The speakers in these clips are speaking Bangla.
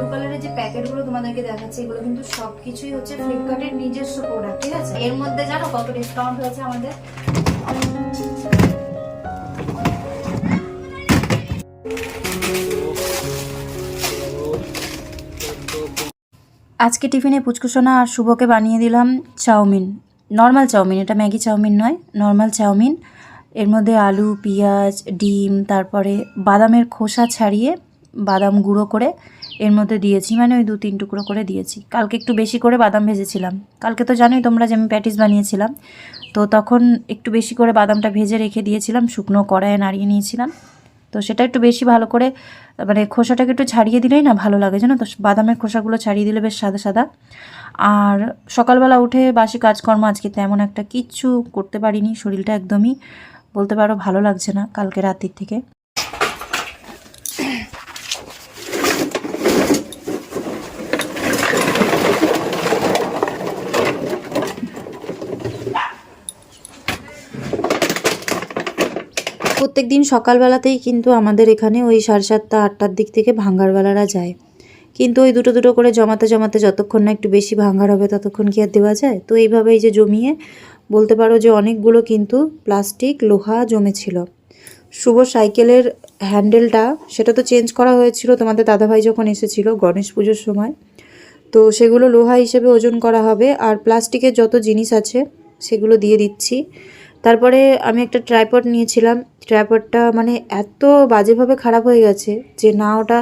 ব্লু কালারের যে প্যাকেটগুলো তোমাদেরকে দেখাচ্ছি, এগুলো কিন্তু সবকিছুই হচ্ছে ফ্লিপকার্টের নিজস্ব প্রোডাক্ট ঠিক আছে? এর মধ্যে জানো কত ডিসকাউন্ট হয়েছে আমাদের? আজকে টিফিনে পুচকুসোনা আর শুভকে বানিয়ে দিলাম চাউমিন। নর্মাল চাউমিন, এটা ম্যাগি চাউমিন নয় নর্মাল চাউমিন। এর মধ্যে আলু, পেঁয়াজ, ডিম, তারপরে বাদামের খোসা ছাড়িয়ে বাদাম গুঁড়ো করে এর মধ্যে দিয়েছি মানে ওই দু তিন টুকরো করে দিয়েছি। কালকে একটু বেশি করে বাদাম ভেজেছিলাম। কালকে তো জানোই তোমরা যে আমি প্যাটিস বানিয়েছিলাম, তো তখন একটু বেশি করে বাদামটা ভেজে রেখে দিয়েছিলাম, শুকনো কড়াইয়ে নাড়িয়ে নিয়েছিলাম। তো সেটা একটু বেশি ভালো করে মানে খোসাটাকে একটু ছাড়িয়ে দিলেই না ভালো লাগে, জানো তো? বাদামের খোসাগুলো ছাড়িয়ে দিলে বেশ সাদা সাদা। আর সকালবেলা উঠে বাসি কাজকর্ম আজকে তেমন একটা কিচ্ছু করতে পারিনি, শরীরটা একদমই বলতে পারো ভালো লাগছে না কালকে রাতের থেকে। প্রত্যেক দিন সকালবেলাতেই কিন্তু আমাদের এখানে ওই সাড়ে সাতটা, আটটার দিক থেকে ভাঙ্গারওয়ালারা যায়। কিন্তু ওই দুটো দুটো করে জমাতে জমাতে যতক্ষণ না একটু বেশি ভাঙ্গার হবে ততক্ষণ কি আর দেওয়া যায়? তো এইভাবেই যে জমিয়ে বলতে পারো যে অনেকগুলো কিন্তু প্লাস্টিক, লোহা জমেছিল। শুভ সাইকেলের হ্যান্ডেলটা, সেটা তো চেঞ্জ করা হয়েছিল। তোমাদের দাদাভাই যখন এসেছিল গণেশ পুজোর সময়, তো সেগুলো লোহা হিসেবে ওজন করা হবে। আর প্লাস্টিকের যত জিনিস আছে, সেগুলো দিয়ে দিচ্ছি। তারপরে আমি একটা ট্রাইপড নিয়েছিলাম। ট্রাইপডটা মানে এত বাজেভাবে খারাপ হয়ে গেছে যে না ওটা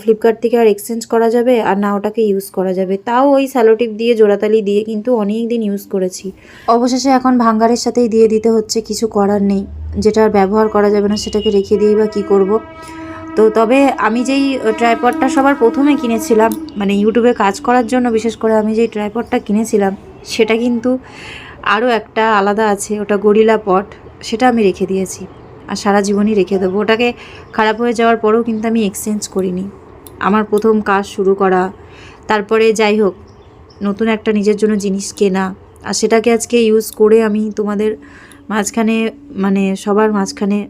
ফ্লিপকার্ট থেকে আর এক্সচেঞ্জ করা যাবে আর না ওটাকে ইউজ করা যাবে। তাও ওই স্যালোটিপ দিয়ে, জোড়াতালি দিয়ে কিন্তু অনেক দিন ইউজ করেছি। অবশেষে এখন ভাঙ্গারের সাথেই দিয়ে দিতে হচ্ছে, কিছু করার নেই। যেটা আর ব্যবহার করা যাবে না, সেটাকে রেখে দিই বা কী করব। তো তবে আমি যেই ট্রাইপডটা সবার প্রথমে কিনেছিলাম মানে ইউটিউবে কাজ করার জন্য বিশেষ করে আমি যেই ট্রাইপডটা কিনেছিলাম, সেটা কিন্তু আরও একটা আলাদা আছে, ওটা গরিলা পট, সেটা আমি রেখে দিয়েছি আর সারা জীবনই রেখে দেবো। ওটাকে খারাপ হয়ে যাওয়ার পরেও কিন্তু আমি এক্সচেঞ্জ করিনি। আমার প্রথম কাজ শুরু করা, তারপরে যাই হোক, নতুন একটা নিজের জন্য জিনিস কেনা আর সেটাকে আজকে ইউজ করে আমি তোমাদের মাঝখানে মানে সবার মাঝখানে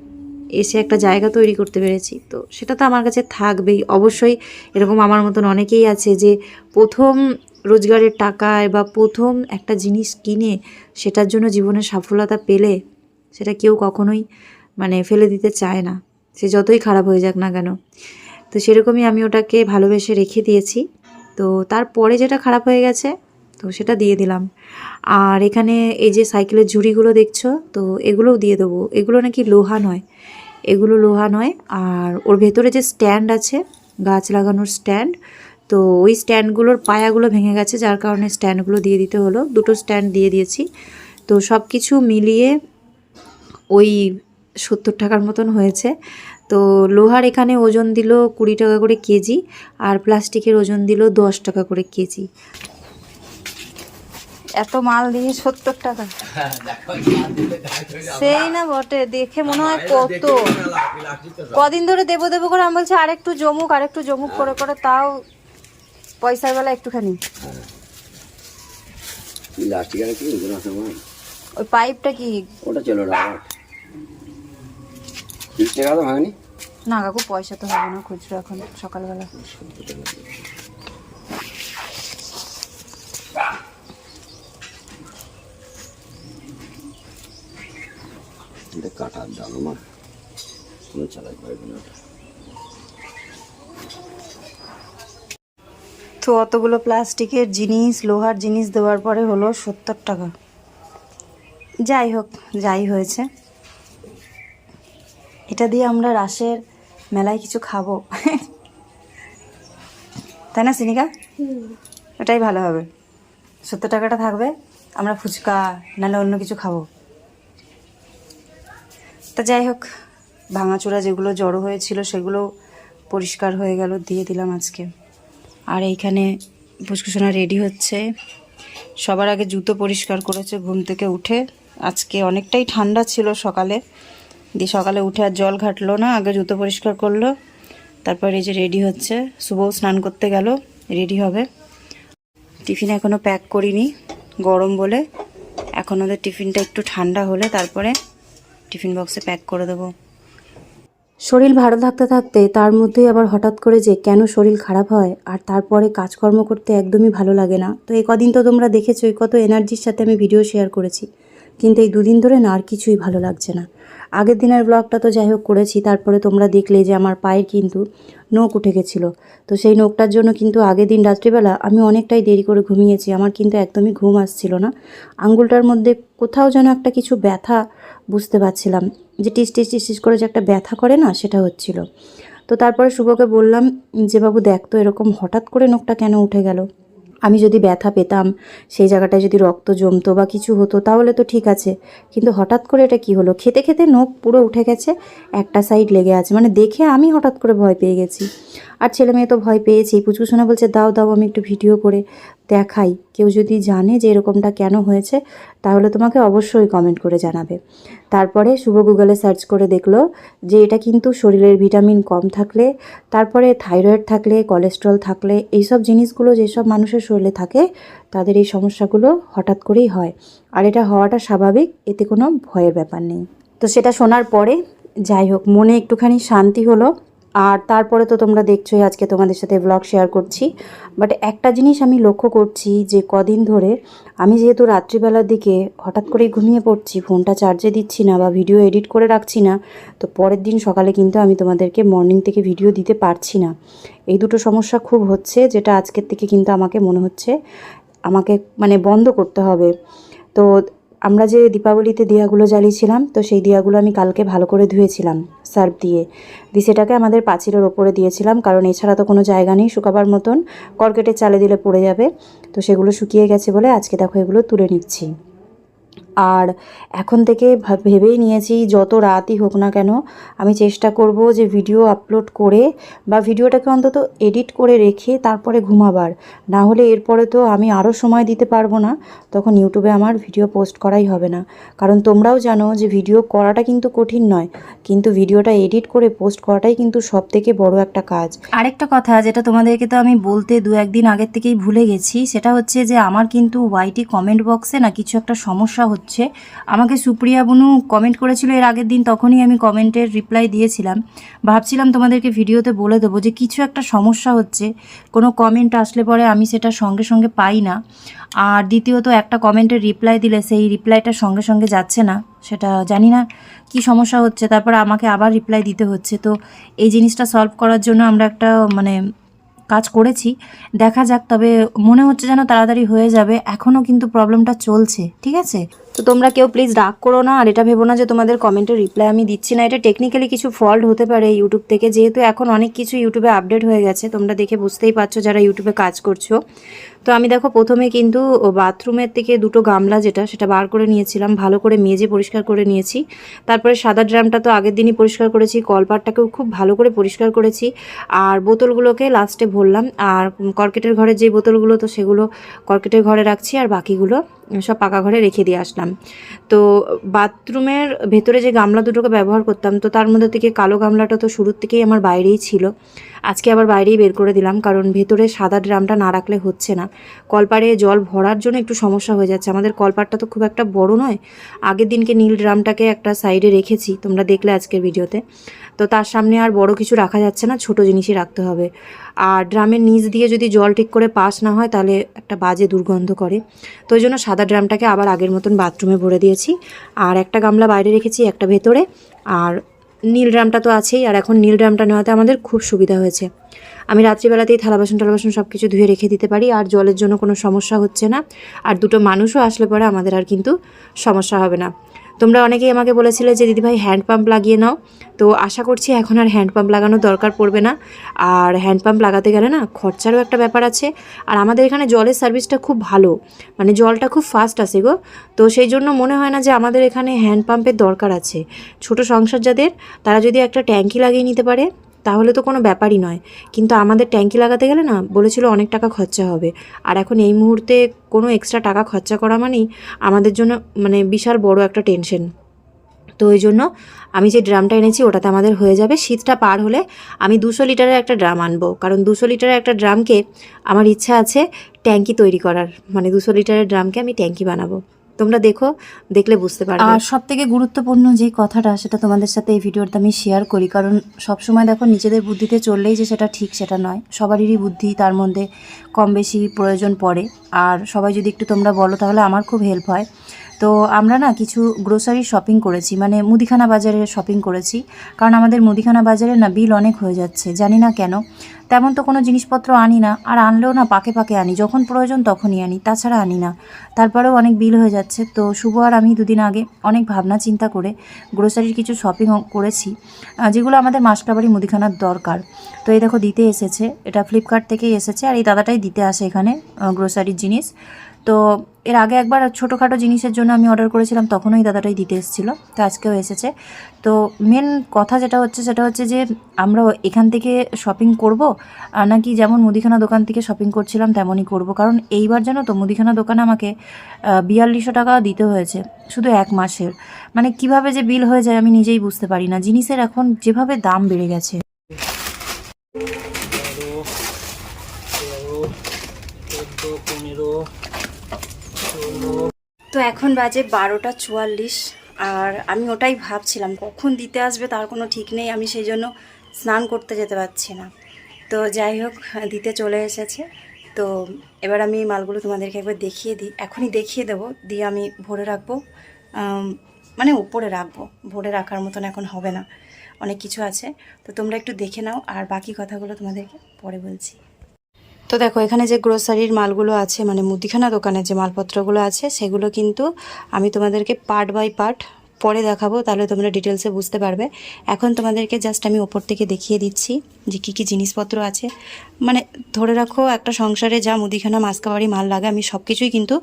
এসে একটা জায়গা তৈরি করতে পেরেছি। তো সেটা তো আমার কাছে থাকবেই। অবশ্যই এরকম আমার মতন অনেকেই আছে যে প্রথম রোজগারের টাকায় বা প্রথম একটা জিনিস কিনে সেটার জন্য জীবনে সফলতা পেলে সেটা কেউ কখনোই মানে ফেলে দিতে চায় না। সে যতই খারাপ হয়ে যাক না কেন। তো সেরকমই আমি ওটাকে ভালোবেসে রেখে দিয়েছি। তো তারপরে যেটা খারাপ হয়ে গেছে, তো সেটা দিয়ে দিলাম। আর এখানে এই যে সাইকেলের ঝুড়িগুলো দেখছ, তো এগুলোও দিয়ে দেবো। এগুলো নাকি লোহা নয়। এগুলো লোহা নয়। আর ওর ভেতরে যে স্ট্যান্ড আছে, গাছ লাগানোর স্ট্যান্ড তো ওই স্ট্যান্ডগুলোর পায়াগুলো ভেঙে গেছে যার কারণে স্ট্যান্ডগুলো দিয়ে দিতে হলো। দুটো স্ট্যান্ড দিয়ে দিয়েছি। তো সব কিছু মিলিয়ে ওই সত্তর টাকার মতন হয়েছে। তো লোহার এখানে ওজন দিল কুড়ি টাকা করে কেজি আর প্লাস্টিকের ওজন দিল দশ টাকা করে কেজি। এত মাল দিয়ে সত্তর টাকা? সেই না বটে দেখে মনে হয় কত। কদিন ধরে দেবো দেবো করে আমি বলছি আরেকটু জমুক আরেকটু জমুক করে করে তাও পয়সার বেলা একটুখানি। কি ওই পাইপটা কি? ওটা চলো রাবার টাকা তো ভাঙনি? না কাকু পয়সা তো হবে না খুচরো এখন সকালবেলা। কাটার দাম আমার কোনো চালাই পারবে না ওটা। তো অতগুলো প্লাস্টিকের জিনিস লোহার জিনিস দেওয়ার পরে হলো সত্তর টাকা। যাই হোক যাই হয়েছে। এটা দিয়ে আমরা রাসের মেলায় কিছু খাব। তাই না সিনিকা? ওটাই ভালো হবে। সত্তর টাকাটা থাকবে আমরা ফুচকা নাহলে অন্য কিছু খাব। তা যাই হোক ভাঙাচোরা যেগুলো জড়ো হয়েছিল সেগুলো পরিষ্কার হয়ে গেল দিয়ে দিলাম আজকে। আর এইখানে পুষ্কুসোনা রেডি হচ্ছে। সবার আগে জুতো পরিষ্কার করেছে ঘুম থেকে উঠে। আজকে অনেকটাই ঠান্ডা ছিল সকালে। দিয়ে সকালে উঠে আর জল ঘাটলো না, আগে জুতো পরিষ্কার করল। তারপর এই যে রেডি হচ্ছে। শুভও স্নান করতে গেল, রেডি হবে। টিফিন এখনও প্যাক করিনি, গরম বলে। এখন ওদের টিফিনটা একটু ঠান্ডা হলে তারপরে টিফিন বক্সে প্যাক করে দেবো। শরীর ভালো থাকতে থাকতে তার মধ্যেই আবার হঠাৎ করে যে কেন শরীর খারাপ হয় আর তারপরে কাজকর্ম করতে একদমই ভালো লাগে না। তো এই কদিন তো তোমরা দেখেছোই কত এনার্জির সাথে আমি ভিডিও শেয়ার করেছি। কিন্তু এই দুদিন ধরে না আর কিছুই ভালো লাগছে না। আগের দিনের ব্লগটা তো যাই হোক করেছি, তারপরে তোমরা দেখলে যে আমার পায়ের কিন্তু নোক উঠে গেছিল। তো সেই নোকটার জন্য কিন্তু আগের দিন রাত্রিবেলা আমি অনেকটাই দেরি করে ঘুমিয়েছি, আমার কিন্তু একদমই ঘুম আসছিল না। আঙ্গুলটার মধ্যে কোথাও যেন একটা কিছু ব্যথা বুঝতে পারছিলাম। যে টিস টিস টিস টিস করে যে একটা ব্যথা করে না, সেটা হচ্ছিল। তো তারপরে শুভকে বললাম, যে বাবু দেখ তো এরকম হঠাৎ করে নখটা কেন উঠে গেল? আমি যদি ব্যথা পেতাম, সেই জায়গাটায় যদি রক্ত জমতো বা কিছু হতো, তাহলে তো ঠিক আছে। কিন্তু হঠাৎ করে এটা কি হলো? খেতে খেতে নখ পুরো উঠে গেছে, একটা সাইড লেগে আছে। মানে দেখে আমি হঠাৎ করে ভয় পেয়ে গেছি। আর ছেলে মেয়ে তো ভয় পেয়েছি পুচকুসোনা বলছে, দাও দাও, আমি একটু ভিডিও করে দেখাই। কেউ যদি জানে যে এরকমটা কেন হয়েছে, তাহলে তোমাকে অবশ্যই কমেন্ট করে জানাবে। তারপরে শুভ গুগলে সার্চ করে দেখল যে এটা কিন্তু শরীরের ভিটামিন কম থাকলে, তারপরে থাইরয়েড থাকলে কোলেস্ট্রল থাকলে, এইসব জিনিসগুলো যেসব মানুষের শরীরে থাকে, তাদের এই সমস্যাগুলো হঠাৎ করেই হয়। আর এটা হওয়াটা স্বাভাবিক, এতে কোনো ভয়ের ব্যাপার নেই। তো সেটা শোনার পরে যাই হোক, মনে একটুখানি শান্তি হলো। আর তারপরে তো তোমরা দেখছোই আজকে তোমাদের সাথে ব্লগ শেয়ার করছি। বাট একটা জিনিস আমি লক্ষ্য করছি যে কদিন ধরে আমি যেহেতু রাত্রিবেলার দিকে হঠাৎ করেই ঘুমিয়ে পড়ছি ফোনটা চার্জে দিচ্ছি না বা ভিডিও এডিট করে রাখছি না, তো পরের দিন সকালে কিন্তু আমি তোমাদেরকে মর্নিং থেকে ভিডিও দিতে পারছি না। এই দুটো সমস্যা খুব হচ্ছে যেটা আজকের থেকে কিন্তু আমাকে মনে হচ্ছে, আমাকে মানে বন্ধ করতে হবে। তো আমরা যে দীপাবলিতে দিয়াগুলো জ্বালিয়েছিলাম, তো সেই দিয়াগুলো আমি কালকে ভালো করে ধুয়েছিলাম, সার্ফ দিয়ে। দি সেটাকে আমাদের পাঁচিলের ওপরে দিয়েছিলাম, কারণ এছাড়া তো কোনো জায়গা নেই, শুকাবার মতন। কর্কেটের চালে দিলে পড়ে যাবে, তো সেগুলো শুকিয়ে গেছে বলে আজকে দেখো এগুলো তুলে নিচ্ছি। আর এখন থেকে ভেবেই নিয়েছি যত রাতই হোক না কেন, আমি চেষ্টা করব যে ভিডিও আপলোড করে বা ভিডিওটাকে অন্তত এডিট করে রেখে তারপরে ঘুমাবার। না হলে এরপরে তো আমি আরও সময় দিতে পারব না, তখন ইউটিউবে আমার ভিডিও পোস্ট করাই হবে না। কারণ তোমরাও জানো যে ভিডিও করাটা কিন্তু কঠিন নয়, কিন্তু ভিডিওটা এডিট করে পোস্ট করাটাই কিন্তু সব থেকে বড় একটা কাজ। আরেকটা কথা যেটা তোমাদেরকে তো আমি বলতে দু একদিন আগের থেকেই ভুলে গেছি, সেটা হচ্ছে যে আমার কিন্তু ওয়াইটি কমেন্ট বক্সে না কিছু একটা সমস্যা হচ্ছে। আমাকে সুপ্রিয়া বনু কমেন্ট করেছিল এর আগের দিন, তখনই আমি কমেন্টের রিপ্লাই দিয়েছিলাম। ভাবছিলাম তোমাদেরকে ভিডিওতে বলে দেবো যে কিছু একটা সমস্যা হচ্ছে, কোনো কমেন্ট আসলে পরে আমি সেটা সঙ্গে সঙ্গে পাই না। আর দ্বিতীয়ত, একটা কমেন্টের রিপ্লাই দিলে সেই রিপ্লাইটা সঙ্গে সঙ্গে যাচ্ছে না, সেটা জানি না কি সমস্যা হচ্ছে। তারপর আমাকে আবার রিপ্লাই দিতে হচ্ছে। তো এই জিনিসটা সলভ করার জন্য আমরা একটা মানে কাজ করেছি। দেখা যাক, তবে মনে হচ্ছে যেন তাড়াতাড়ি হয়ে যাবে। এখনও কিন্তু প্রবলেমটা চলছে, ঠিক আছে? তো তোমরা কেউ প্লিজ রাগ করো না, আর এটা ভেবো না যে তোমাদের কমেন্টের রিপ্লাই আমি দিচ্ছি না। এটা টেকনিক্যালি কিছু ফল্ট হতে পারে ইউটিউব থেকে, যেহেতু এখন অনেক কিছু ইউটিউবে আপডেট হয়ে গেছে, তোমরা দেখে বুঝতেই পারছ যারা ইউটিউবে কাজ করছ। তো আমি দেখো প্রথমে কিন্তু বাথরুমের থেকে দুটো গামলা যেটা, সেটা বার করে নিয়েছিলাম, ভালো করে মেজে পরিষ্কার করে নিয়েছি। তারপরে সাদা ড্রামটা তো আগের দিনই পরিষ্কার করেছি, কলপাটটাকেও খুব ভালো করে পরিষ্কার করেছি। আর বোতলগুলোকে লাস্টে ভরলাম, আর কর্কেটের ঘরের যে বোতলগুলো, তো সেগুলো কর্কেটের ঘরে রাখছি, আর বাকিগুলো সব পাকা ঘরে রেখে দিয়ে আসলাম। তো বাথরুমের ভেতরে যে গামলা দুটোকে ব্যবহার করতাম, তো তার মধ্যে থেকে কালো গামলাটা তো শুরুর থেকেই আমার বাইরেই ছিল। আজকে আবার বাইরেই বের করে দিলাম, কারণ ভেতরে সাদা ড্রামটা না রাখলে হচ্ছে না। কলপারে জল ভরার জন্য একটু সমস্যা হয়ে যাচ্ছে। আমাদের কলপারটা তো খুব একটা বড় নয়, আগের দিনকে নীল ড্রামটাকে একটা সাইডে রেখেছি, তোমরা দেখলে আজকের ভিডিওতে। তো তার সামনে আর বড় কিছু রাখা যাচ্ছে না, ছোট জিনিসই রাখতে হবে। আর ড্রামের নিচ দিয়ে যদি জল ঠিক করে পাস না হয়, তাহলে একটা বাজে দুর্গন্ধ করে। তো ওই জন্য সাদা ড্রামটাকে আবার আগের মতন বাথরুমে ভরে দিয়েছি। আর একটা গামলা বাইরে রেখেছি, একটা ভেতরে। আর নীল ড্রামটা তো আছেই, আর এখন নীল ড্রামটা নেওয়াতে আমাদের খুব সুবিধা হয়েছে। আমি রাত্রিবেলাতেই থালা বাসন টালা বাসন সব কিছু ধুয়ে রেখে দিতে পারি, আর জলের জন্য কোনো সমস্যা হচ্ছে না। আর দুটো মানুষও আসলে পরে আমাদের আর কিন্তু সমস্যা হবে না। তোমরা অনেকেই আমাকে বলেছিলে যে, দিদিভাই হ্যান্ড পাম্প লাগিয়ে নাও। তো আশা করছি এখন আর হ্যান্ড পাম্প লাগানোর দরকার পড়বে না। আর হ্যান্ড পাম্প লাগাতে গেলে না খরচারও একটা ব্যাপার আছে। আর আমাদের এখানে জলের সার্ভিসটা খুব ভালো। মানে জলটা খুব ফাস্ট আসে গো। তো সেই জন্য মনে হয় না যে আমাদের এখানে হ্যান্ড পাম্পের দরকার আছে। ছোট সংসার যাদের তারা যদি একটা ট্যাঙ্কি লাগিয়ে নিতে পারে তাহলে তো কোনো ব্যাপারই নয়। কিন্তু আমাদের ট্যাঙ্কি লাগাতে গেলে না বলেছিল অনেক টাকা খরচা হবে। আর এখন এই মুহূর্তে কোনো এক্সট্রা টাকা খরচা করা মানেই আমাদের জন্য মানে বিশাল বড় একটা টেনশন তো ওই জন্য আমি যে ড্রামটা এনেছি ওটাতে আমাদের হয়ে যাবে। শীতটা পার হলে আমি দুশো লিটারের একটা ড্রাম আনব। কারণ দুশো লিটারের একটা ড্রামকে আমার ইচ্ছা আছে ট্যাঙ্কি তৈরি করার। মানে দুশো লিটারের ড্রামকে আমি ট্যাঙ্কি বানাবো। তোমরা দেখো, দেখলে বুঝতে পারবে। আর সব থেকে গুরুত্বপূর্ণ যে কথাটা, সেটা তোমাদের সাথে এই ভিডিওটা আমি শেয়ার করি। কারণ সবসময় দেখো, নিজেদের বুদ্ধিতে চললেই যে সেটা ঠিক, সেটা নয়। সবারই বুদ্ধি তার মধ্যে কম বেশি প্রয়োজন পড়ে। আর সবাই যদি একটু তোমরা বলো, তাহলে আমার খুব হেল্প হয়। তো আমরা না কিছু গ্রোসারি শপিং করেছি মানে মুদিখানা বাজারে শপিং করেছি। কারণ আমাদের মুদিখানা বাজারে না বিল অনেক হয়ে যাচ্ছে, জানি না কেন। তেমন তো কোনো জিনিসপত্র আনি না, আর আনলেও না পাকে পাকে আনি, যখন প্রয়োজন তখনই আনি, তাছাড়া আনি না। তারপরেও অনেক বিল হয়ে যাচ্ছে। তো শুভ আর আমি দুদিন আগে অনেক ভাবনা চিন্তা করে গ্রোসারির কিছু শপিং করেছি যেগুলো আমাদের মাসকাবাড়ি মুদিখানার দরকার। তো এই দেখো দিতে এসেছে, এটা ফ্লিপকার্ট থেকেই এসেছে, আর এই দাদাটাই দিতে আসে এখানে গ্রোসারির জিনিস। তো এর আগে একবার ছোটোখাটো জিনিসের জন্য আমি অর্ডার করেছিলাম, তখনই দাদাটাই দিতে এসেছিল, তো আজকেও এসেছে। তো মেন কথা যেটা হচ্ছে, সেটা হচ্ছে যে আমরা এখান থেকে শপিং করব নাকি যেমন মুদিখানা দোকান থেকে শপিং করছিলাম, তেমনই করব। কারণ এইবার জানো তো, মুদিখানা দোকানে আমাকে বিয়াল্লিশশো টাকা দিতে হয়েছে, শুধু এক মাসের। মানে কীভাবে যে বিল হয়ে যায় আমি নিজেই বুঝতে পারি না। জিনিসের এখন যেভাবে দাম বেড়ে গেছে বারো তেরো চোদ্দ পনেরো ষোলো তো এখন বাজে বারোটা চুয়াল্লিশ, আর আমি ওটাই ভাবছিলাম, কখন দিতে আসবে তার কোনো ঠিক নেই, আমি সেই জন্য স্নান করতে যেতে পারছি না। তো যাই হোক, দিতে চলে এসেছে। তো এবার আমি মালগুলো তোমাদেরকে একবার দেখিয়ে দিই। এখনই দেখিয়ে দেবো, দিয়ে আমি ভরে রাখব। মানে উপরে রাখব, ভরে রাখার মতন এখন হবে না, অনেক কিছু আছে। তো তোমরা একটু দেখে নাও, আর বাকি কথাগুলো তোমাদেরকে পরে বলছি। তো দেখো, এখানে যে গ্রোসারির মালগুলো আছে মানে মুদিখানা দোকানের যে মালপত্রগুলো আছে, সেগুলো কিন্তু আমি তোমাদেরকে পার্ট বাই পার্ট পরে দেখাবো, তাহলে তোমরা ডিটেলসে বুঝতে পারবে। এখন তোমাদেরকে জাস্ট আমি ওপর থেকে দেখিয়ে দিচ্ছি যে কী কী জিনিসপত্র আছে। মানে ধরে রাখো, একটা সংসারে যা মুদিখানা, মাসকাবাড়ি মাল লাগে, আমি সব কিছুই কিন্তু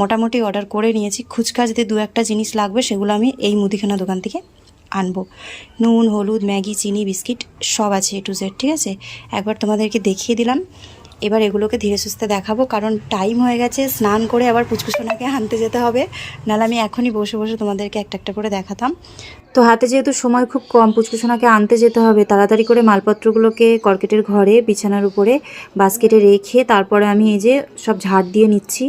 মোটামুটি অর্ডার করে নিয়েছি। খুচকা যদি দু একটা জিনিস লাগবে, সেগুলো আমি এই মুদিখানা দোকান থেকে আনব। নুন, হলুদ, ম্যাগি, চিনি, বিস্কিট সব আছে এ টু জেড ঠিক আছে? একবার তোমাদেরকে দেখিয়ে দিলাম। এবার এগুলোকে ধীরে সুস্থে দেখাবো, কারণ টাইম হয়ে গেছে, স্নান করে আবার পুচকুসোনাকে আনতে যেতে হবে। নাহলে আমি এখনই বসে বসে তোমাদেরকে একটা একটা করে দেখাতাম। তো হাতে যেহেতু সময় খুব কম, পুচকুসোনাকে আনতে যেতে হবে, তাড়াতাড়ি করে মালপত্রগুলোকে কর্কেটের ঘরে, বিছানার উপরে বাস্কেটে রেখে তারপরে আমি এই যে সব ঝাড় দিয়ে নিচ্ছি।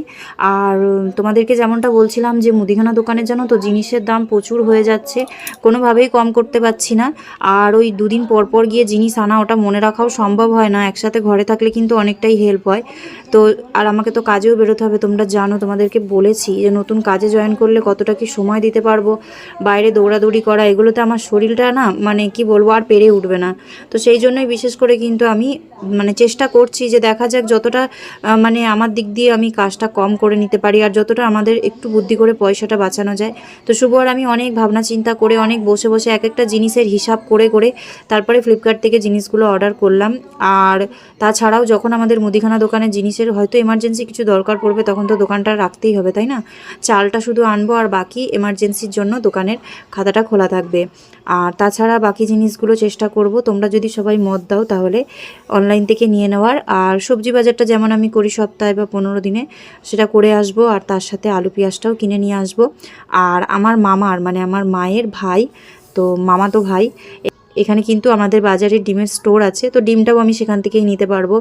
আর তোমাদেরকে যেমনটা বলছিলাম যে মুদিখানা দোকানের জানো তো জিনিসের দাম প্রচুর হয়ে যাচ্ছে, কোনোভাবেই কম করতে পারছি না। আর ওই দুদিন পর পর গিয়ে জিনিস আনা ওটা মনে রাখাও সম্ভব হয় না, একসাথে ঘরে থাকলে কিন্তু অনেকটাই হেল্প হয়। তো আর আমাকে তো কাজেও বেরোতে হবে, তোমরা জানো, তোমাদেরকে বলেছি যে নতুন কাজে জয়েন করলে কতটা কি সময় দিতে পারব, বাইরে দৌড়াদৌড়ি করা, এগুলোতে আমার শরীরটা না মানে কি বলব আর পেরে উঠবে না। তো সেই জন্যই বিশেষ করে কিন্তু আমি মানে চেষ্টা করছি যে দেখা যাক যতটা মানে আমার দিক দিয়ে আমি কাজটা কম করে নিতে পারি আর যতটা আমাদের একটু বুদ্ধি করে পয়সাটা বাঁচানো যায়। তো শুভ আর আমি অনেক ভাবনা চিন্তা করে, অনেক বসে বসে এক একটা জিনিসের হিসাব করে করে তারপরে ফ্লিপকার্ট থেকে জিনিসগুলো অর্ডার করলাম। আর তাছাড়াও যখন আমাদের মুদিখানা দোকানের জিনিসের হয়তো এমার্জেন্সি কিছু দরকার পড়বে, তখন তো দোকানটা রাখতেই হবে, তাই না? চালটা শুধু আনব আর বাকি এমার্জেন্সির জন্য দোকানের খাতাটা খোলা থাকবে। আর তাছাড়া বাকি জিনিসগুলো চেষ্টা করব, তোমরা যদি সবাই মত দাও তাহলে অনলাইন থেকে নিয়ে নেওয়ার। আর সবজি বাজারটা যেমন আমি করি সপ্তাহে বা পনেরো দিনে, সেটা করে আসব আর তার সাথে আলু পেঁয়াজটাও কিনে নিয়ে আসব। আর আমার মামার মানে আমার মায়ের ভাই, তো মামা তো ভাই এখানে কিন্তু আমাদের বাজারে ডিমের স্টোর আছে, তো ডিমটাও আমি সেখান থেকেই নিতে পারব।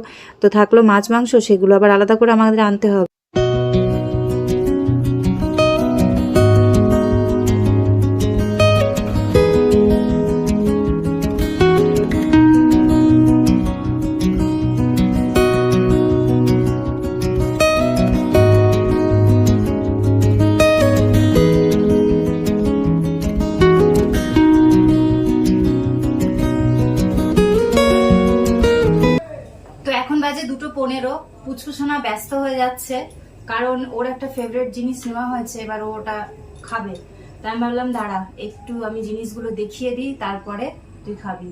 তো থাকল মাছ, মাংস, সেগুলো আবার আলাদা করে আমাদের আনতে হবে। যাচ্ছে, কারণ ওর একটা ফেভারিট জিনিস নেওয়া হয়েছে, এবার ও ওটা খাবে। তাই আমি ভাবলাম, দাঁড়া, একটু আমি জিনিসগুলো দেখিয়ে দিই, তারপরে তুই খাবি।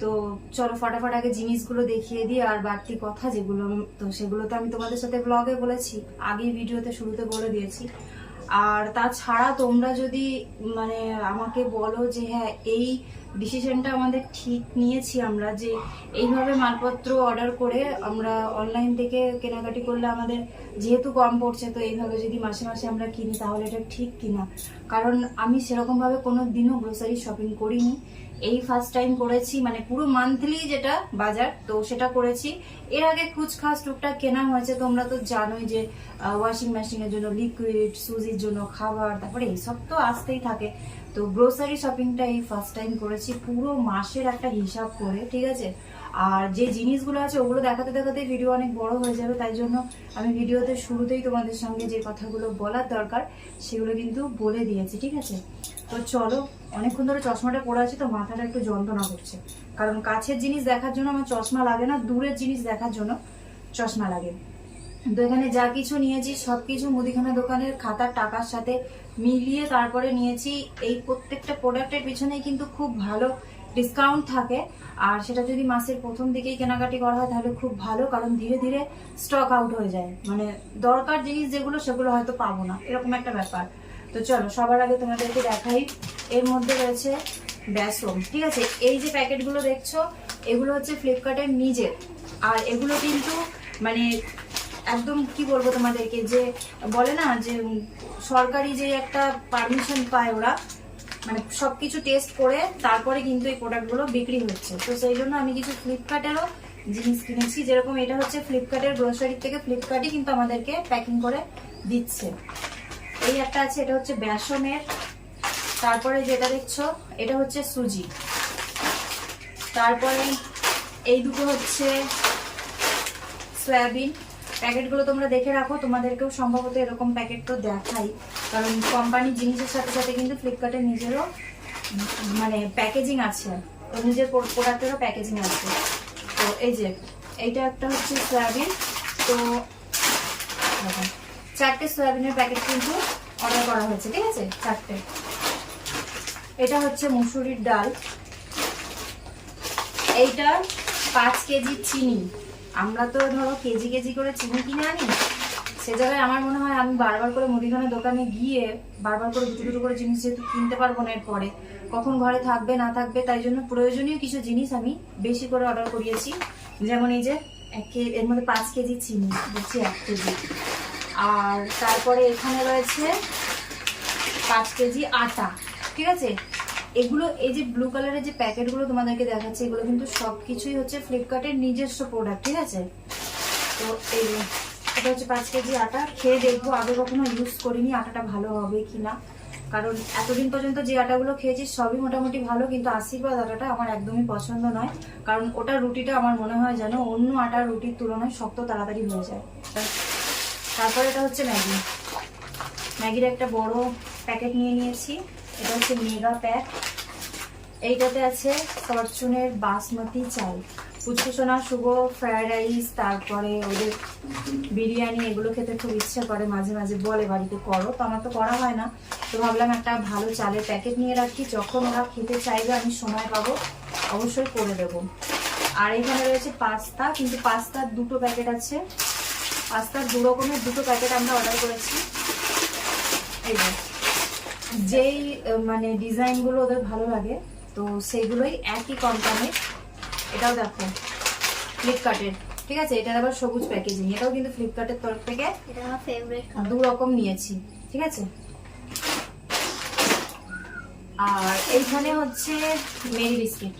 তো চলো, ফটাফট আগে জিনিসগুলো দেখিয়ে দিই, আর বাড়তি কথা যেগুলো, তো সেগুলো তো আমি তোমাদের সাথে ব্লগে বলেছি, আগেই ভিডিওতে শুরুতে বলে দিয়েছি। আর তাছাড়া তোমরা যদি মানে আমাকে বলো যে হ্যাঁ এই ডিসিশনটা আমাদের ঠিক নিয়েছি আমরা যে এইভাবে মালপত্র অর্ডার করে আমরা অনলাইন থেকে কেনাকাটি করলে আমাদের যেহেতু কম পড়ছে, তো এইভাবে যদি মাসে মাসে আমরা কিনি তাহলে এটা ঠিক কিনা? কারণ আমি সেরকমভাবে কোনো দিনও গ্রোসারি শপিং করিনি। এই ফার্স্ট টাইম করেছি মানে পুরো মান্থলি যেটা বাজার, তো সেটা করেছি। এর আগে খুচখাস টুকটাক কেনা হয়েছে, তোমরা তো জানোই যে ওয়াশিং মেশিনের জন্য লিকুইড সুজির জন্য খাবার, তারপরে এইসব তো আসতেই থাকে। তো গ্রোসারি শপিংটা এই ফার্স্ট টাইম করেছি, পুরো মাসের একটা হিসাব করে, ঠিক আছে? আর যে জিনিসগুলো আছে, ওগুলো দেখাতে দেখাতে ভিডিও অনেক বড় হয়ে যাবে, তাই জন্য আমি ভিডিওতে শুরুতেই তোমাদের সঙ্গে যে কথাগুলো বলার দরকার, সেগুলো কিন্তু বলে দিয়েছি, ঠিক আছে? তো চলো, অনেকক্ষণ ধরে চশমাটা পরে আছি, তো মাথাটা একটু যন্ত্রণা করছে। কারণ কাছের জিনিস দেখার জন্য আমার চশমা লাগে না, দূরের জিনিস দেখার জন্য চশমা লাগে। তো এখানে যা কিছু নিয়েছি সব কিছু মুদিখানা দোকানের খাতার টাকার সাথে মিলিয়ে তারপরে নিয়েছি। এই প্রত্যেকটা প্রোডাক্টের পিছনেই কিন্তু খুব ভালো ডিসকাউন্ট থাকে। আর সেটা যদি মাসের প্রথম দিকেই কেনাকাটি করা হয়, তাহলে খুব ভালো, কারণ ধীরে ধীরে স্টক আউট হয়ে যায়। মানে দরকার জিনিস যেগুলো, সেগুলো হয়তো পাবো না। এরকম একটা ব্যাপার। তো চলো, সবার আগে তোমাদেরকে দেখাই। এর মধ্যে রয়েছে বেসন, ঠিক আছে? এই যে প্যাকেটগুলো দেখছ, এগুলো হচ্ছে ফ্লিপকার্টের নিজের। আর এগুলো কিন্তু মানে একদম কি বলব তোমাদেরকে, যে বলে না, যে সরকারি যে একটা পারমিশন পায় ওরা মানে সবকিছু টেস্ট করে তারপরে কিন্তু এই প্রোডাক্টগুলো বিক্রি হচ্ছে। তো সেই জন্য আমি কিছু ফ্লিপকার্টেরও জিনিস কিনেছি, যেরকম এটা হচ্ছে ফ্লিপকার্টের গ্রোসারি থেকে ফ্লিপকার্টই কিন্তু আমাদেরকে প্যাকিং করে দিচ্ছে। এই একটা আছে, এটা হচ্ছে বেসনের। তারপরে যেটা দেখছ, এটা হচ্ছে সুজি। তারপরে এই দুটো হচ্ছে সয়াবিন। প্যাকেটগুলো তোমরা দেখে রাখো, তোমাদেরকেও সম্ভবত এরকম প্যাকেট তো দেখাই। কারণ কোম্পানির জিনিসের সাথে সাথে কিন্তু ফ্লিপকার্টের নিজেরও মানে প্যাকেজিং আছে। তো নিজের প্রোডাক্টেরও প্যাকেজিং আছে। তো এই যে, এইটা একটা হচ্ছে সয়াবিন। তো চারটে সয়াবিনের প্যাকেট কিন্তু অর্ডার করা হয়েছে, ঠিক আছে? চারটে। এটা হচ্ছে মুসুরির ডাল। এইটা পাঁচ কেজি চিনি। আমরা তো ধরো কেজি কেজি করে চিনি কিনে আনি। সে জায়গায় আমার মনে হয় আমি বারবার করে মুদিখানা দোকানে গিয়ে বারবার করে দুটো দুটো করে জিনিস যেহেতু কিনতে পারব না এরপরে, কখন ঘরে থাকবে, না থাকবে, তাই জন্য প্রয়োজনীয় কিছু জিনিস আমি বেশি করে অর্ডার করিয়েছি। যেমন এই যে এক এর মধ্যে পাঁচ কেজি চিনি বলছি এক কেজি। আর তারপরে এখানে রয়েছে পাঁচ কেজি আটা, ঠিক আছে? এগুলো, এই যে ব্লু কালারের যে প্যাকেটগুলো তোমাদেরকে দেখাচ্ছে, এগুলো কিন্তু সবকিছুই হচ্ছে ফ্লিপকার্টের নিজস্ব প্রোডাক্ট ঠিক আছে? তো এই এটা হচ্ছে পাঁচ কেজি আটা। খেয়ে দেখব, আগে কখনো ইউজ করিনি আটাটা ভালো হবে কি না কারণ এতদিন পর্যন্ত যে আটাগুলো খেয়েছি, সবই মোটামুটি ভালো, কিন্তু আশীর্বাদ আটাটা আমার একদমই পছন্দ নয়। কারণ ওটার রুটিটা আমার মনে হয় যেন অন্য আটার রুটির তুলনায় শক্ত তাড়াতাড়ি হয়ে যায়। তারপরে এটা হচ্ছে ম্যাগি। ম্যাগির একটা বড় প্যাকেট নিয়ে নিয়েছি। এটা হচ্ছে মেগা প্যাক। এইটাতে আছে ফরচুনের বাসমতি চাল। পুচকুসোনা শুভ, ফ্রায়েড রাইস, তারপরে ওদের বিরিয়ানি, এগুলো খেতে খুব ইচ্ছা করে, মাঝে মাঝে বলে বাড়িতে, করো। তো আমার তো করা হয় না। তো ভাবলাম একটা ভালো চালের প্যাকেট নিয়ে রাখি। যখন ওরা খেতে চাইবে, আমি সময় পাবো, অবশ্যই করে দেবো। আর এখানে রয়েছে পাস্তা, কিন্তু পাস্তার দুটো প্যাকেট আছে। পাস্তার দু রকমের দুটো প্যাকেট আমরা অর্ডার করেছি। এই যেই মানে ডিজাইনগুলো ওদের ভালো লাগে তো সেইগুলোই একই কোম্পানির এটাও দেখো ফ্লিপকার্টের ঠিক আছে? এটার আবার সবুজ প্যাকেজিং এটাও কিন্তু ফ্লিপকার্টের তরফ থেকে দু রকম নিয়েছি। ঠিক আছে? আর এইখানে হচ্ছে মেরি বিস্কিট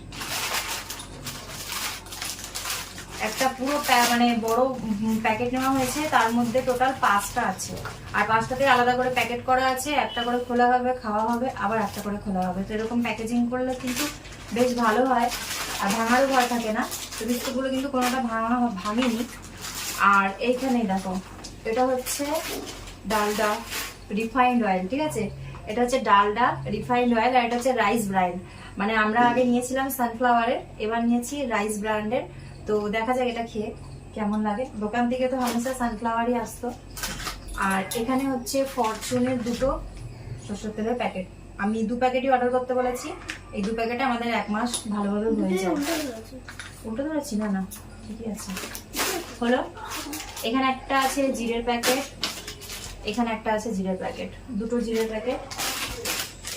একটা পুরো মানে বড় প্যাকেট নেওয়া হয়েছে, তার মধ্যে টোটাল পাঁচটা আছে। আর পাঁচটাতে আলাদা করে প্যাকেট করা আছে, একটা করে খোলা হবে, খাওয়া হবে, আবার একটা করে খোলা হবে। তো এরকম প্যাকেজিং করলে কিন্তু বেশ ভালো হয়। আর ভাঙারও ভয় থাকে না। তো বিস্কুটগুলো কিন্তু কোনোটা ভাঙা ভাঙেনি। আর এইখানেই দেখো, এটা হচ্ছে ডালডা রিফাইন্ড অয়েল ঠিক আছে? এটা হচ্ছে ডালডা রিফাইন্ড অয়েল আর এটা হচ্ছে রাইস ব্র্যান্ড মানে আমরা আগে নিয়েছিলাম সানফ্লাওয়ারের এবার নিয়েছি রাইস ব্র্যান্ডের তো দেখা যাক এটা খেয়ে কেমন লাগে। দোকান থেকে তো হামেশা সানফ্লাওয়ারই আসতো। আর এখানে হচ্ছে ফরচুনের দুটো সরষের তেলের প্যাকেট আমি দু প্যাকেটই অর্ডার করতে বলেছি। এই দু প্যাকেটে আমাদের এক মাস ভালোভাবে হয়ে যায়। উল্টো ধরেছি। না না ঠিকই আছে। হলো? এখানে একটা আছে জিরের প্যাকেট এখানে একটা আছে জিরের প্যাকেট দুটো জিরের প্যাকেট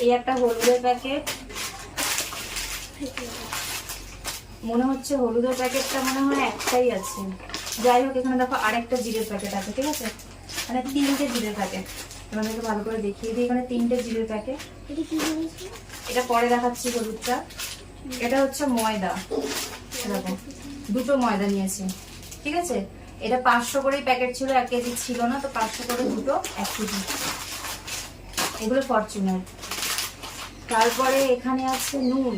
এই একটা হলুদের প্যাকেট মনে হচ্ছে হলুদের প্যাকেটটা মনে হয় একটাই আছে। যাই হোক এখানে দেখো আরেকটা জিরের প্যাকেট আছে ঠিক আছে? মানে তিনটে জিরের প্যাকেট। তোমাদেরকে ভালো করে দেখিয়ে দিই এখানে তিনটে জিরের প্যাকেট। এটা পরে দেখাচ্ছি হলুদটা। এটা হচ্ছে ময়দা। এরকম দুটো ময়দা নিয়েছি ঠিক আছে? এটা পাঁচশো করেই প্যাকেট ছিল এক কেজি ছিল না তো পাঁচশো করে দুটো এক কেজি। এগুলো ফরচুনার তারপরে এখানে আছে নুন।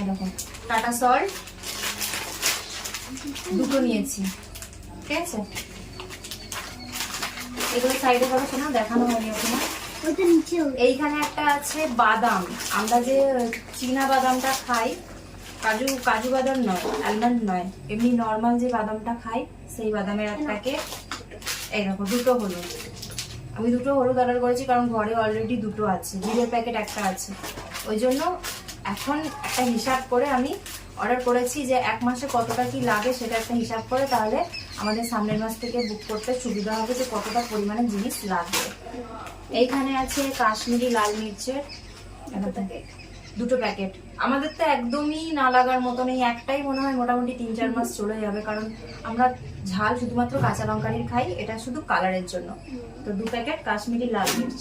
এরকম টাটা সল্ট। দুটো নিয়েছি ঠিক আছে? এগুলো সাইডে করো শোনা দেখানো হয়নি ওখানে। এইখানে একটা আছে বাদাম। আমরা যে চীনা বাদামটা খাই কাজু কাজু বাদাম নয় আলমন্ড নয় এমনি নর্মাল যে বাদামটা খাই সেই বাদামের এক প্যাকেট এই দেখো দুটো হলুদ। আমি দুটো হলুদ অর্ডার করেছি কারণ ঘরে অলরেডি দুটো আছে জিরের প্যাকেট একটা আছে। ওই জন্য এখন একটা হিসাব করে আমি অর্ডার করেছি যে এক মাসে কতটা কি লাগে সেটা একটা হিসাব করে তাহলে আমাদের সামনের মাস থেকে বুক করতে সুবিধা হবে যে কতটা পরিমাণে জিনিস লাগবে। এইখানে আছে কাশ্মীরি লাল মির্চের দুটো প্যাকেট আমাদের তো একদমই না লাগার মতন এই একটাই মনে হয় মোটামুটি তিন চার মাস চলে যাবে কারণ আমরা ঝাল শুধুমাত্র কাঁচা লঙ্কারই খাই এটা শুধু কালারের জন্য। তো দু প্যাকেট কাশ্মীরি লাল মির্চ।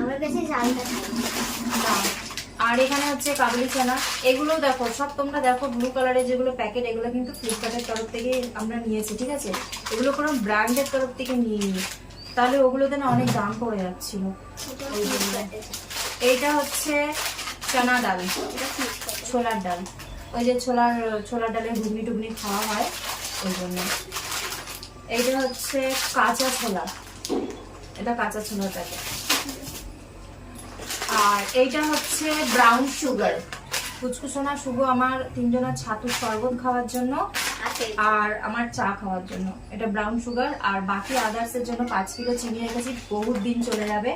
আমার কাছে জালটা খাই। আর এখানে হচ্ছে কাবলি চানা এগুলো দেখো, সব তোমরা দেখো ব্লু কালারের যেগুলো প্যাকেট এগুলো কিন্তু ফ্লিপকার্টের তরফ থেকে আমরা নিয়েছি, ঠিক আছে? এগুলো কোনো ব্র্যান্ডের তরফ থেকে নিয়ে নিই তাহলে ওগুলোতে না অনেক দাম পড়ে যাচ্ছিল। এইটা হচ্ছে চানা ডাল, ছোলার ডাল। ওই যে ছোলার ছোলার ডালের ঘুগনি টুগনি খাওয়া হয়, ওই জন্য। এইটা হচ্ছে কাঁচা ছোলা। এটা কাঁচা ছোলার প্যাকেট আর এইটা হচ্ছে ব্রাউন সুগার কুচকুচোনা শুভ আমার তিনজনের ছাতুর শরবত খাওয়ার জন্য আর আমার চা খাওয়ার জন্য। এটা ব্রাউন সুগার আর বাকি আদার্স এর জন্য পাঁচ কিলো চিনি রেখেছি বহুত দিন চলে যাবে।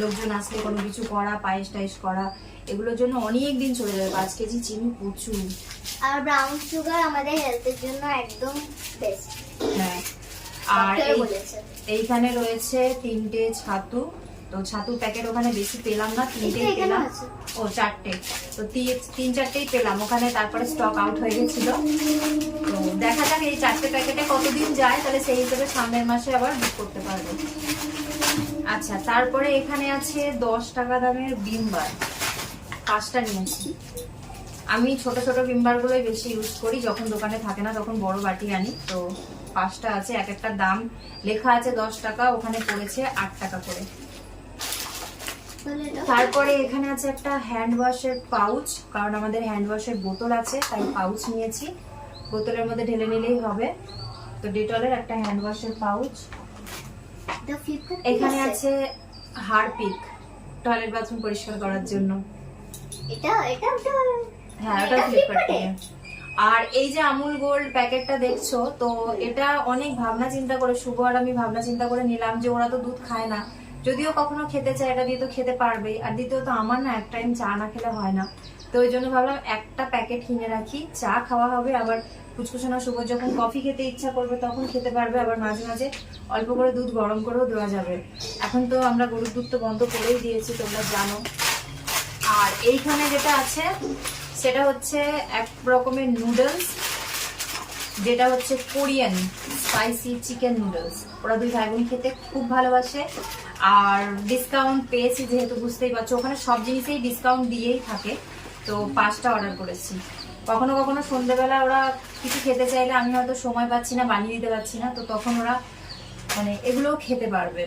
লোকজন আসলে কোনো কিছু করা পায়েস টাইস করা এগুলোর জন্য অনেক দিন চলে যাবে। পাঁচ কেজি চিনি প্রচুর। আর ব্রাউন সুগার আমাদের হেলথের জন্য একদম বেস্ট হ্যাঁ। আর এইখানে রয়েছে তিনটে ছাতু। তো ছাতুর প্যাকেট ওখানে বেশি পেলাম না তিনটেই পেলাম। ও চারটে। তো তিন চারটেই পেলাম। ওখানে তারপরে স্টক আউট হয়ে গেছিল। তো দেখা যাক এই চারটে প্যাকেটে কতদিন যায় তাহলে সেই হিসেবে সামনের মাসে আবার বুক করতে পারব। আচ্ছা তারপরে এখানে আছে দশ টাকা দামের বিমবার। পাঁচটা নিয়েছি। আমি ছোট ছোট বিমবারগুলোই বেশি ইউজ করি। যখন দোকানে থাকে না তখন বড় বাটি আনি। তো পাঁচটা আছে এক একটা দাম। লেখা আছে দশ টাকা ওখানে পড়েছে আট টাকা করে। তারপরে এখানে আছে একটা হ্যান্ড ওয়াশের পাউচ কারণ আমাদের হ্যান্ড ওয়াশের বোতল আছে তাই পাউচ নিয়েছি। বোতলের মধ্যে ঢেলে নিলেই হবে। তো ডেটলের একটা হ্যান্ড ওয়াশের পাউচ এখানে আছে হারপিক টয়লেট বাথরুম পরিষ্কার করার জন্য। এটা এটা হ্যাঁ এটা ফ্লিপকার্ট আর এই যে আমুল গোল্ড প্যাকেটটা দেখছ তো এটা অনেক ভাবনা চিন্তা করে শুভ আর আমি ভাবনা চিন্তা করে নিলাম যে ওরা তো দুধ খায় না। যদিও কখনো খেতে চায়, এটা দিয়ে তো খেতে পারবে আর দ্বিতীয়ত, আমার না এক টাইম চা না খেলে হয় না। তো ওই জন্য ভাবলাম একটা প্যাকেট কিনে রাখি। চা খাওয়া হবে, আবার কুচকুচনা শুভ যখন কফি খেতে ইচ্ছা করবে তখন খেতে পারবে, আবার মাঝে মাঝে অল্প করে দুধ, গরম করেও দেওয়া যাবে। এখন তো আমরা গরুর দুধ তো বন্ধ করেই দিয়েছি, তোমরা জানো। আর এইখানে যেটা আছে, সেটা হচ্ছে এক রকমের নুডলস যেটা হচ্ছে কোরিয়ান স্পাইসি চিকেন নুডলস ওরা দুই ভাই বোন খেতে খুব ভালোবাসে। আর ডিসকাউন্ট পেয়েছি যেহেতু বুঝতেই পারছ ওখানে সব জিনিসেই ডিসকাউন্ট দিয়েই থাকে। তো পাঁচটা অর্ডার করেছি। কখনো কখনো সন্ধ্যেবেলা ওরা কিছু খেতে চাইলে আমি হয়তো সময় পাচ্ছি না বানিয়ে দিতে পারছি না তো তখন ওরা মানে এগুলোও খেতে পারবে।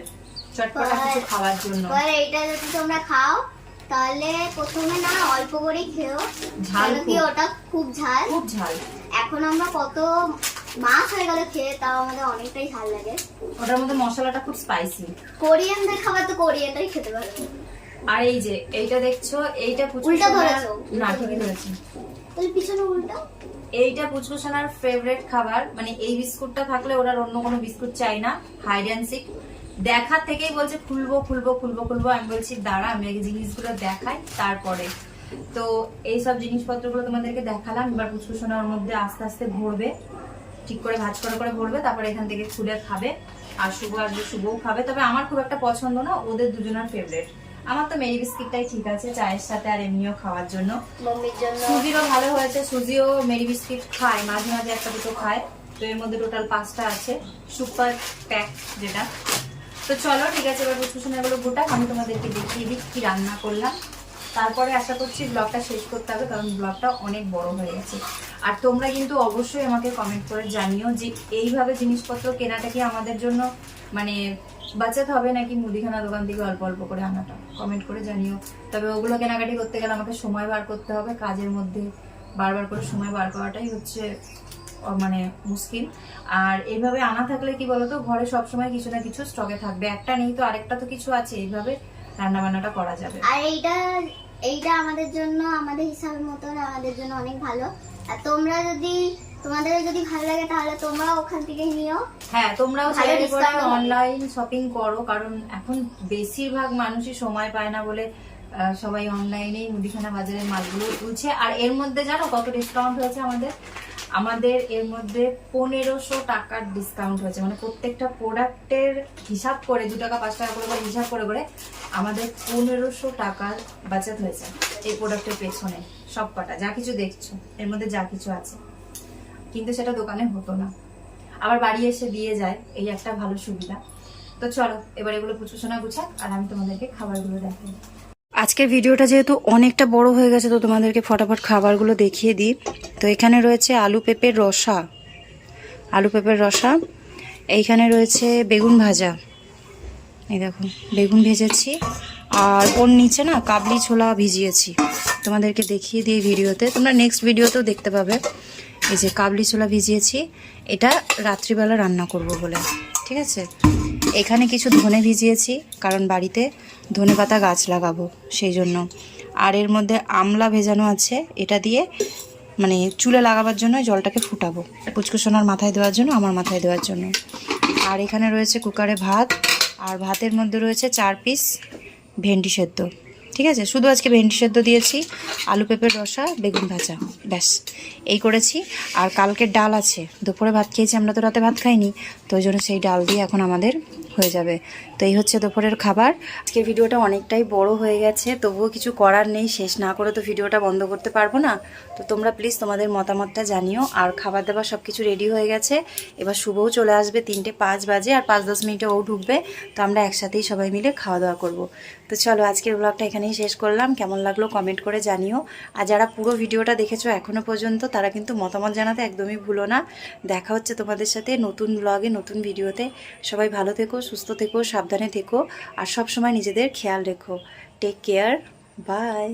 চটপটা কিছু খাওয়ার জন্য। এইটা যদি তোমরা খাও তাহলে প্রথমে না অল্প করে খেও। ঝাল কি ওটা খুব ঝাল। খুব ঝাল। এখন আমরা কত মাস হয়ে গেল খেয়ে তাও আমাদের অনেকটাই ঝাল লাগে। ওটার মধ্যে মশলাটা খুব স্পাইসি কোরিয়ানদের খাবার তো কোরিয়ানটাই খেতে পারো। আর এই যে এইটা দেখছ এইটা উল্টা ধরেছো। না ঠিকই ধরেছি। তাহলে পিছনে উল্টা? এইটা পুচকুসোনার ফেভারিট খাবার মানে এই বিস্কুটটা থাকলে ওরা অন্য কোনো বিস্কুট চাই না হাইড অ্যান্ড সিক দেখা থেকেই বলছে খুলবো খুলবো খুলবো খুলবো। আমি বলছি দাঁড়া আমি আগে জিনিসগুলো দেখাই তারপরে। তো এই সব জিনিসপত্রগুলো তোমাদেরকে দেখালাম এবার পুচকুসোনার মধ্যে আস্তে আস্তে ভরবে। ঠিক করে ভাজ করে করে ভরবে তারপরে এখান থেকে খুলে খাবে আর শুভ আসবে শুভও খাবে। তবে আমার খুব একটা পছন্দ না ওদের দুজনের ফেভারিট আমার তো মেরি বিস্কিটটাই ঠিক আছে চায়ের সাথে আর এমনিও খাওয়ার জন্য। সুজিরও ভালো হয়েছে সুজিও মেরি বিস্কিট খায় মাঝে মাঝে একটা দুটো খায়। তো এর মধ্যে টোটাল পাঁচটা আছে সুপার প্যাক যেটা। তো চলো ঠিক আছে এবার বুঝব এগুলো গোটা আমি তোমাদেরকে দেখিয়ে দিই কি রান্না করলাম। তারপরে আশা করছি ব্লগটা শেষ করতে হবে, কারণ ব্লগটা অনেক বড় হয়ে গেছে। আর তোমরা কিন্তু অবশ্যই আমাকে কমেন্ট করে জানিও যে এইভাবে জিনিসপত্র কেনাটা কি আমাদের জন্য মানে বাঁচাত হবে নাকি মুদিখানা দোকান থেকে অল্প অল্প করে আনাটা? কমেন্ট করে জানিও। তবে ওগুলো কেনাকাটি করতে গেলে আমাকে সময় বার করতে হবে, কাজের মধ্যে বারবার করে সময় বার করাটাই হচ্ছে মানে মুশকিল। আর এইভাবে আনা থাকলে কি বলতো, ঘরে সবসময় কিছু না কিছু স্টকে থাকবে। একটা নেই তো আরেকটা তো কিছু আছে এইভাবে। রান্না বান্নাটা করা যাবে। আর এইটা এইটা আমাদের জন্য আমাদের হিসাবের মতন আমাদের জন্য অনেক ভালো। আর তোমরা যদি তোমাদের যদি ভালো লাগে তাহলে তোমরা ওখান থেকে নিও। হ্যাঁ তোমরাও অনলাইন শপিং করো কারণ এখন বেশিরভাগ মানুষই সময় পায় না বলে সবাই অনলাইনেই মুদিখানা বাজারের মালগুলো তুলছে। আর এর মধ্যে জানো কত ডিসকাউন্ট হয়েছে আমাদের? আমাদের এর মধ্যে পনেরোশো টাকার ডিসকাউন্ট হয়েছে। মানে প্রত্যেকটা প্রোডাক্টের হিসাব করে, দু টাকা, পাঁচ টাকা করে করে হিসাব করে করে আমাদের পনেরোশো টাকার বাঁচাত হয়েছে এই প্রোডাক্টের পেছনে সব কটা যা কিছু দেখছ, এর মধ্যে যা কিছু আছে। কিন্তু সেটা দোকানে হতো না। আবার বাড়ি এসে দিয়ে যায়, এই একটা ভালো সুবিধা। তো চলো, এবার এগুলো পুচুসোনা গুছাক, আর আমি তোমাদেরকে খাবারগুলো দেখাই। আজকের ভিডিওটা যেহেতু অনেকটা বড় হয়ে গেছে, তো তোমাদেরকে ফটাফট খাবারগুলো দেখিয়ে দিই। তো এখানে রয়েছে আলু পেঁপের রসা। আলু পেঁপের রসা। এইখানে রয়েছে বেগুন ভাজা। এই দেখো, বেগুন ভেজেছি। আর ওর নিচে না কাবলি ছোলা ভিজিয়েছি। তোমাদেরকে দেখিয়ে দিই ভিডিওতে। তোমরা নেক্সট ভিডিওতেও দেখতে পাবে। এই যে কাবলি ছোলা ভিজিয়েছি। এটা রাত্রিবেলা রান্না করব বলে। ঠিক আছে? এখানে কিছু ধনে ভিজিয়েছি, কারণ বাড়িতে ধনে পাতা গাছ লাগাবো, সেই জন্য। আর এর মধ্যে আমলা ভেজানো আছে, এটা দিয়ে মানে চুলে লাগাবার জন্য জলটাকে ফুটাবো পুচকুসোনার মাথায় দেওয়ার জন্য, আমার মাথায় দেওয়ার জন্য। আর এখানে রয়েছে কুকারে ভাত, আর ভাতের মধ্যে রয়েছে চার পিস ভেন্ডি সেদ্ধ, ঠিক আছে? শুধু আজকে ভেন্ডি সেদ্ধ দিয়েছি, আলু পেঁপের রসা, বেগুন ভাজা, ব্যাস, এই করেছি। আর কালকের ডাল আছে, দুপুরে ভাত খেয়েছি, আমরা তো রাতে ভাত খাইনি, তো ওই জন্য সেই ডাল দিয়ে এখন আমাদের হয়ে যাবে। তো এই হচ্ছে দুপুরের খাবার। আজকের ভিডিওটা অনেকটাই বড় হয়ে গেছে, তবুও কিছু করার নেই। শেষ না করে তো ভিডিওটা বন্ধ করতে পারব না। তো তোমরা প্লিজ তোমাদের মতামতটা জানিও। আর খাবার দাবার সব কিছু রেডি হয়ে গেছে। এবার শুভও চলে আসবে তিনটে পাঁচ বাজে আর পাঁচ দশ মিনিটে ও ঢুকবে। তো আমরা একসাথেই সবাই মিলে খাওয়া দাওয়া করব। তো চলো আজকের ব্লগটা এখানেই শেষ করলাম। কেমন লাগল কমেন্ট করে জানিও। আর যারা পুরো ভিডিওটা দেখেছ এখনও পর্যন্ত, তারা কিন্তু মতামত জানাতে একদমই ভুলো না। দেখা হচ্ছে তোমাদের সাথে নতুন ব্লগে নতুন ভিডিওতে সবাই ভালো থেকো সুস্থ থেকো সাবধানে থেকো আর সব সময় নিজেদের খেয়াল রেখো। Take care bye